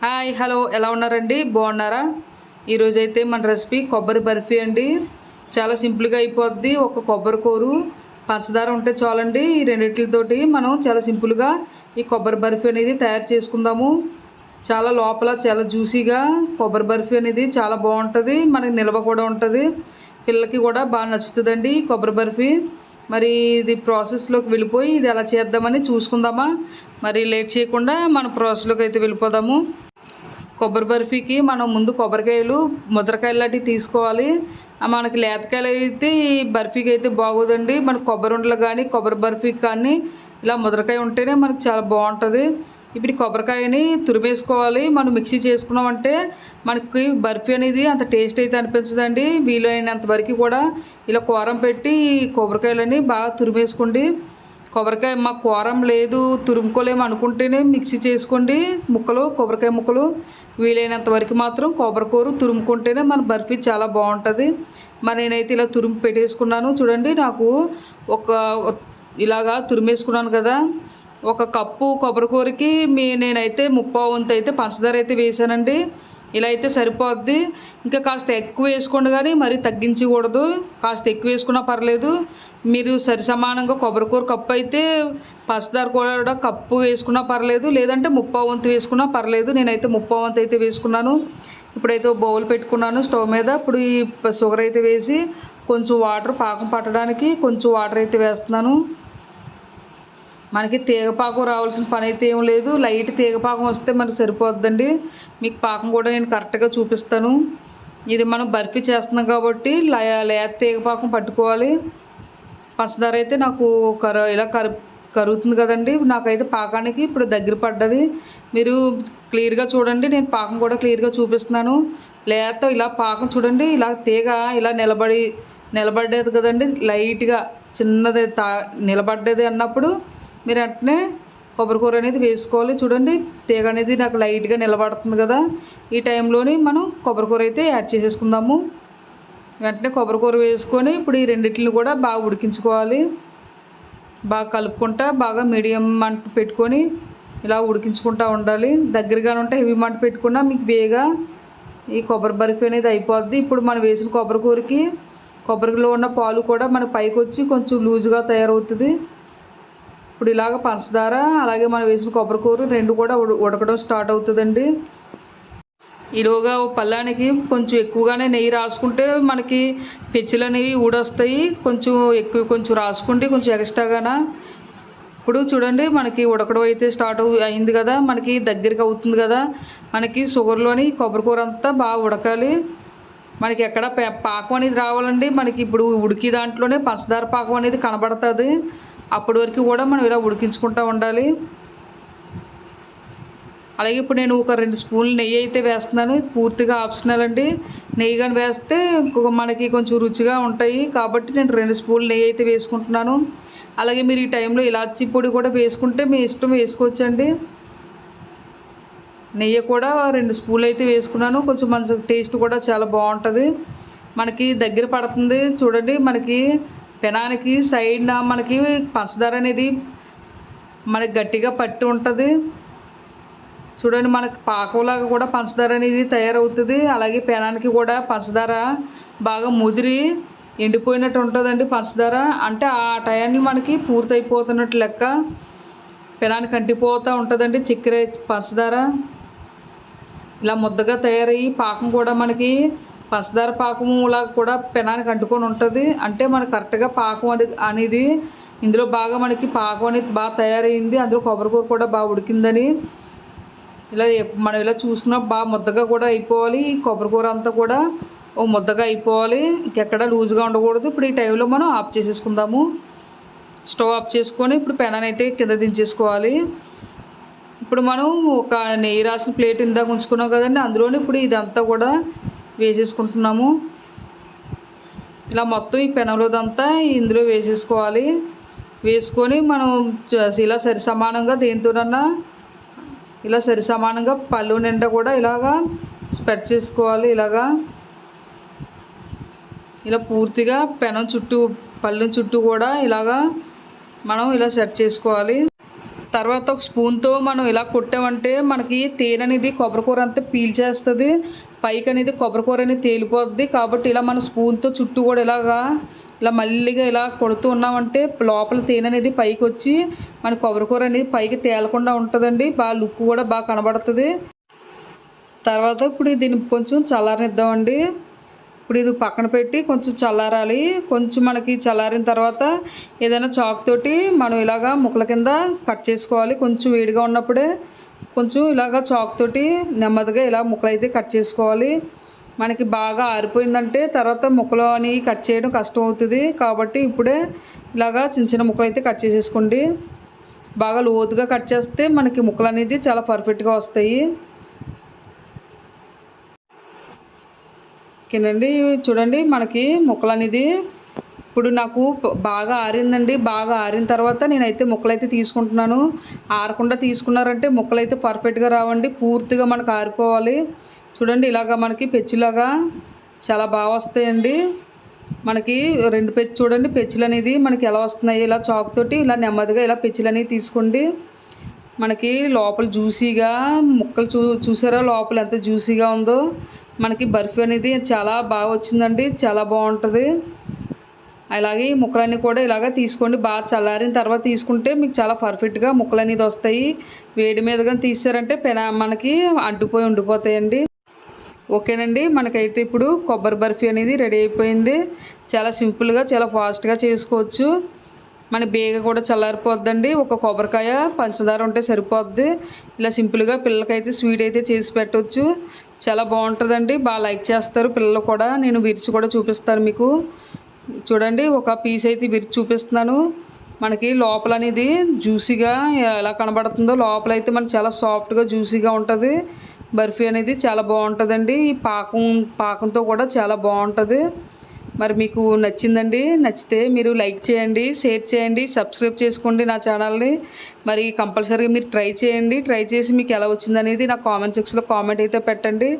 Hi hello ఎలా ఉన్నారండి? బాగున్నారా? ఈరోజు అయితే మన రెసిపీ కొబ్బరి బర్ఫీ అండి. చాలా సింపుల్గా అయిపోద్ది. ఒక కొబ్బరి కూరు పంచదార ఉంటే చాలండి. ఈ రెండిట్లతోటి మనం చాలా సింపుల్గా ఈ కొబ్బరి బర్ఫీ అనేది తయారు చేసుకుందాము. చాలా లోపల చాలా జ్యూసీగా కొబ్బరి బర్ఫీ అనేది చాలా బాగుంటుంది. మనకి నిల్వ కూడా ఉంటుంది. పిల్లలకి కూడా బాగా నచ్చుతుందండి కొబ్బరి బర్ఫీ. మరి ఇది ప్రాసెస్లోకి వెళ్ళిపోయి ఇది ఎలా చేద్దామని చూసుకుందామా? మరి లేట్ చేయకుండా మన ప్రాసెస్లోకి అయితే వెళ్ళిపోదాము. కొబ్బరి బర్ఫీకి మనం ముందు కొబ్బరికాయలు ముద్రకాయలు లాంటివి తీసుకోవాలి. మనకి లేతకాయలు అయితే ఈ బర్ఫీకి అయితే బాగోదండి. మన కొబ్బరి ఉండలు కానీ కొబ్బరి బర్ఫీకి కానీ ఇలా ముద్రకాయ ఉంటేనే మనకి చాలా బాగుంటుంది. ఇప్పుడు కొబ్బరికాయని తురిమేసుకోవాలి. మనం మిక్సీ చేసుకున్నామంటే మనకి బర్ఫీ అనేది అంత టేస్ట్ అయితే అనిపించదండి. వీలైనంత వరకు కూడా ఇలా కూరం పెట్టి కొబ్బరికాయలని బాగా తురిమేసుకోండి. కొబ్బరికాయ మాకు కూరం లేదు తురుముకోలేము అనుకుంటేనే మిక్సీ చేసుకోండి. ముక్కలు కొబ్బరికాయ ముక్కలు వీలైనంత వరకు మాత్రం కొబ్బరికూర తురుముకుంటేనే మన బర్ఫీ చాలా బాగుంటుంది. మరి నేనైతే ఇలా తురుము పెట్టేసుకున్నాను. చూడండి నాకు ఒక ఇలాగా తురిమేసుకున్నాను కదా. ఒక కప్పు కొబ్బరికూరకి మీ నేనైతే ముప్పావు వంతు అయితే పంచదార అయితే వేసానండి. ఇలా అయితే సరిపోద్ది. ఇంకా కాస్త ఎక్కువ వేసుకోండి కానీ మరీ తగ్గించకూడదు. కాస్త ఎక్కువ వేసుకున్నా పర్లేదు. మీరు సరి సమానంగా కొబ్బరికూర కప్పు అయితే పంచదార కూడా కప్పు వేసుకున్నా పర్లేదు. లేదంటే ముప్పావు వంతు వేసుకున్నా పర్లేదు. నేనైతే ముప్పావు వంతు అయితే వేసుకున్నాను. ఇప్పుడైతే బౌల్ పెట్టుకున్నాను స్టవ్ మీద. ఇప్పుడు ఈ షుగర్ అయితే వేసి కొంచెం వాటర్ పాకం పట్టడానికి కొంచెం వాటర్ అయితే వేస్తున్నాను. మనకి తీగపాకం రావాల్సిన పని అయితే ఏం లేదు. లైట్ తీగపాకం వస్తే మనకు సరిపోద్దండి. మీకు పాకం కూడా నేను కరెక్ట్గా చూపిస్తాను. ఇది మనం బర్ఫీ చేస్తున్నాం కాబట్టి లేత తీగపాకం పట్టుకోవాలి. పంచదార అయితే నాకు కర ఇలా కరు కరుగుతుంది కదండి. నాకైతే పాకానికి ఇప్పుడు దగ్గర పడ్డది. మీరు క్లియర్గా చూడండి. నేను పాకం కూడా క్లియర్గా చూపిస్తున్నాను. లేత ఇలా పాకం చూడండి. ఇలా తీగ ఇలా నిలబడి నిలబడ్డది కదండి. లైట్గా చిన్నది తా నిలబడ్డది అన్నప్పుడు మీరు వెంటనే కొబ్బరికూర అనేది వేసుకోవాలి. చూడండి తీగ అనేది నాకు లైట్గా నిలబడుతుంది కదా. ఈ టైంలోని మనం కొబ్బరికూర అయితే యాడ్ చేసేసుకుందాము. వెంటనే కొబ్బరికూర వేసుకొని ఇప్పుడు ఈ రెండింటిని కూడా బాగా ఉడికించుకోవాలి. బాగా కలుపుకుంటా బాగా మీడియం మంట పెట్టుకొని ఇలా ఉడికించుకుంటూ ఉండాలి. దగ్గరగా ఉంటే హెవీ మంట పెట్టుకున్నా మీకు వేగా ఈ కొబ్బరి బర్ఫీ అనేది అయిపోద్ది. ఇప్పుడు మనం వేసిన కొబ్బరికూరకి కొబ్బరిలో ఉన్న పాలు కూడా మనకు పైకి వచ్చి కొంచెం లూజుగా తయారవుతుంది. ఇప్పుడు ఇలాగ పంచదార అలాగే మనం వేసిన కొబ్బరికూర రెండు కూడా ఉడకడం స్టార్ట్ అవుతుందండి. ఈలోగా పళ్ళానికి కొంచెం ఎక్కువగానే నెయ్యి రాసుకుంటే మనకి పెచ్చులు అనేవి ఊడొస్తాయి. కొంచెం ఎక్కువ కొంచెం రాసుకుంటే కొంచెం ఎక్స్ట్రాగానా. ఇప్పుడు చూడండి మనకి ఉడకడం అయితే స్టార్ట్ అయింది కదా. మనకి దగ్గరికి అవుతుంది కదా. మనకి షుగర్లోని కొబ్బరికూర అంతా బాగా ఉడకాలి. మనకి ఎక్కడ పాకం అనేది రావాలండి. మనకి ఇప్పుడు ఉడికి దాంట్లోనే పంచదార పాకం అనేది కనబడుతుంది. అప్పటి వరకు కూడా మనం ఇలా ఉడికించుకుంటూ ఉండాలి. అలాగే ఇప్పుడు నేను ఒక రెండు స్పూన్లు నెయ్యి అయితే వేస్తున్నాను. పూర్తిగా ఆప్షనల్ అండి. నెయ్యి కానీ వేస్తే ఇంకొక మనకి కొంచెం రుచిగా ఉంటాయి. కాబట్టి నేను రెండు స్పూన్లు నెయ్యి అయితే వేసుకుంటున్నాను. అలాగే మీరు ఈ టైంలో ఇలాచి పొడి కూడా వేసుకుంటే మీ ఇష్టం వేసుకోవచ్చండి. నెయ్యి కూడా రెండు స్పూన్లు అయితే వేసుకున్నాను. కొంచెం మంచి టేస్ట్ కూడా చాలా బాగుంటుంది. మనకి దగ్గర పడుతుంది. చూడండి మనకి పెనానికి సైడ్న మనకి పంచదార అనేది మనకి గట్టిగా పట్టి ఉంటుంది. చూడండి మనకి పాకంలాగా కూడా పంచదార అనేది తయారవుతుంది. అలాగే పెనానికి కూడా పంచదార బాగా ముదిరి ఎండిపోయినట్టు ఉంటుందండి పంచదార. అంటే ఆ టయాన్ని మనకి పూర్తయిపోతున్నట్టు లెక్క పెనానికి అంటిపోతూ ఉంటుందండి చక్కెర పంచదార. ఇలా ముద్దగా తయారయ్యి పాకం కూడా మనకి పంచదార పాకంలా కూడా పెనానికి అంటుకొని ఉంటుంది. అంటే మనకు కరెక్ట్గా పాకం అనేది ఇందులో బాగా మనకి పాకం అనేది బాగా తయారైంది. అందులో కొబ్బరికూర కూడా బాగా ఉడికిందని ఇలా మనం ఇలా చూసుకున్నా బాగా ముద్దగా కూడా అయిపోవాలి. కొబ్బరికూర అంతా కూడా ఓ ముద్దగా అయిపోవాలి. ఇంకెక్కడ లూజ్గా ఉండకూడదు. ఇప్పుడు ఈ టైంలో మనం ఆఫ్ చేసేసుకుందాము. స్టవ్ ఆఫ్ చేసుకొని ఇప్పుడు పెనాన్ని అయితే కింద దించేసుకోవాలి. ఇప్పుడు మనం ఒక నెయ్యి రాసిన ప్లేట్ ఇందాక ఉంచుకున్నాం కదండి. అందులోనే ఇప్పుడు ఇదంతా కూడా వేసేసుకుంటున్నాము. ఇలా మొత్తం ఈ పెనంలోదంతా ఇందులో వేసేసుకోవాలి. వేసుకొని మనం ఇలా సరి సమానంగా దేనితోనన్నా ఇలా సరి సమానంగా పళ్ళు నిండా కూడా ఇలాగా స్ప్రెడ్ చేసుకోవాలి ఇలాగా. ఇలా పూర్తిగా పెనం చుట్టూ పళ్ళు చుట్టూ కూడా ఇలాగా మనం ఇలా సెట్ చేసుకోవాలి. తర్వాత ఒక స్పూన్తో మనం ఇలా కొట్టామంటే మనకి తేనె అనేది కొబ్బరికూర అంతా పీల్చేస్తుంది. పైకి అనేది కొబ్బరికూర అనేది తేలిపోద్ది. కాబట్టి ఇలా మన స్పూన్తో చుట్టూ కూడా ఇలాగా ఇలా మల్లిగా ఇలా కొడుతూ ఉన్నామంటే లోపల తేనె అనేది పైకి వచ్చి మన కొబ్బరికూర అనేది పైకి తేలకుండా ఉంటుందండి. బాగా లుక్ కూడా బాగా కనబడుతుంది. తర్వాత ఇప్పుడు దీన్ని కొంచెం చల్లారనిద్దామండి. ఇప్పుడు ఇది పక్కన పెట్టి కొంచెం చల్లారాలి. కొంచెం మనకి చల్లారిన తర్వాత ఏదైనా చాక్ తోటి మనం ఇలాగా ముక్కల కింద కట్ చేసుకోవాలి. కొంచెం వేడిగా ఉన్నప్పుడే కొంచెం ఇలాగ చాక్ తోటి నెమ్మదిగా ఇలా ముక్కలు అయితే కట్ చేసుకోవాలి. మనకి బాగా ఆరిపోయిందంటే తర్వాత ముక్కలు అని కట్ చేయడం కష్టం అవుతుంది. కాబట్టి ఇప్పుడే ఇలాగా చిన్న చిన్న ముక్కలు అయితే కట్ చేసేసుకోండి. బాగా లోతుగా కట్ చేస్తే మనకి ముక్కలు అనేది చాలా పర్ఫెక్ట్గా వస్తాయి. ఓకేనండి చూడండి మనకి ముక్కలు అనేది ఇప్పుడు నాకు బాగా ఆరిందండి. బాగా ఆరిన తర్వాత నేనైతే ముక్కలైతే తీసుకుంటున్నాను. ఆరకుండా తీసుకున్నారంటే ముక్కలైతే పర్ఫెక్ట్గా రావండి. పూర్తిగా మనకు ఆరిపోవాలి. చూడండి ఇలాగా మనకి పెచ్చులాగా చాలా బాగా వస్తాయండి. మనకి రెండు పెచ్చి చూడండి పెచ్చులు అనేది మనకి ఎలా వస్తున్నాయి? ఇలా చాకుతోటి ఇలా నెమ్మదిగా ఇలా పెచ్చులు అనేవి తీసుకోండి. మనకి లోపల జ్యూసీగా ముక్కలు చూ చూసారా? లోపల ఎంత జ్యూసీగా ఉందో. మనకి బర్ఫీ అనేది చాలా బాగా వచ్చిందండి చాలా బాగుంటుంది. అలాగే ఈ ముక్కలన్నీ కూడా ఇలాగ తీసుకోండి. బాగా చల్లారిన తర్వాత తీసుకుంటే మీకు చాలా పర్ఫెక్ట్గా ముక్కలు అనేది వస్తాయి. వేడి మీద కానీ తీసారంటే పెన మనకి అడ్డుపోయి ఉండిపోతాయండి. ఓకేనండి మనకైతే ఇప్పుడు కొబ్బరి బర్ఫీ అనేది రెడీ అయిపోయింది. చాలా సింపుల్గా చాలా ఫాస్ట్గా చేసుకోవచ్చు. మన బేగ కూడా చల్లారిపోద్దండి. ఒక కొబ్బరికాయ పంచదార ఉంటే సరిపోద్ది. ఇలా సింపుల్గా పిల్లలకైతే స్వీట్ అయితే చేసి పెట్టవచ్చు చాలా బాగుంటుందండి. బాగా లైక్ చేస్తారు. పిల్లలు కూడా నేను విరిచి కూడా చూపిస్తాను మీకు. చూడండి ఒక పీస్ అయితే విరిచి చూపిస్తున్నాను. మనకి లోపల అనేది జ్యూసీగా ఎలా కనబడుతుందో లోపల అయితే మనకి చాలా సాఫ్ట్గా జ్యూసీగా ఉంటుంది. బర్ఫీ అనేది చాలా బాగుంటుందండి. ఈ పాకం పాకంతో కూడా చాలా బాగుంటుంది. మరి మీకు నచ్చిందండి నచ్చితే మీరు లైక్ చేయండి షేర్ చేయండి సబ్స్క్రైబ్ చేసుకోండి నా ఛానల్ని. మరి కంపల్సరీగా మీరు ట్రై చేయండి ట్రై చేసి మీకు ఎలా వచ్చిందనేది నా కామెంట్ సెక్షన్లో కామెంట్ అయితే పెట్టండి.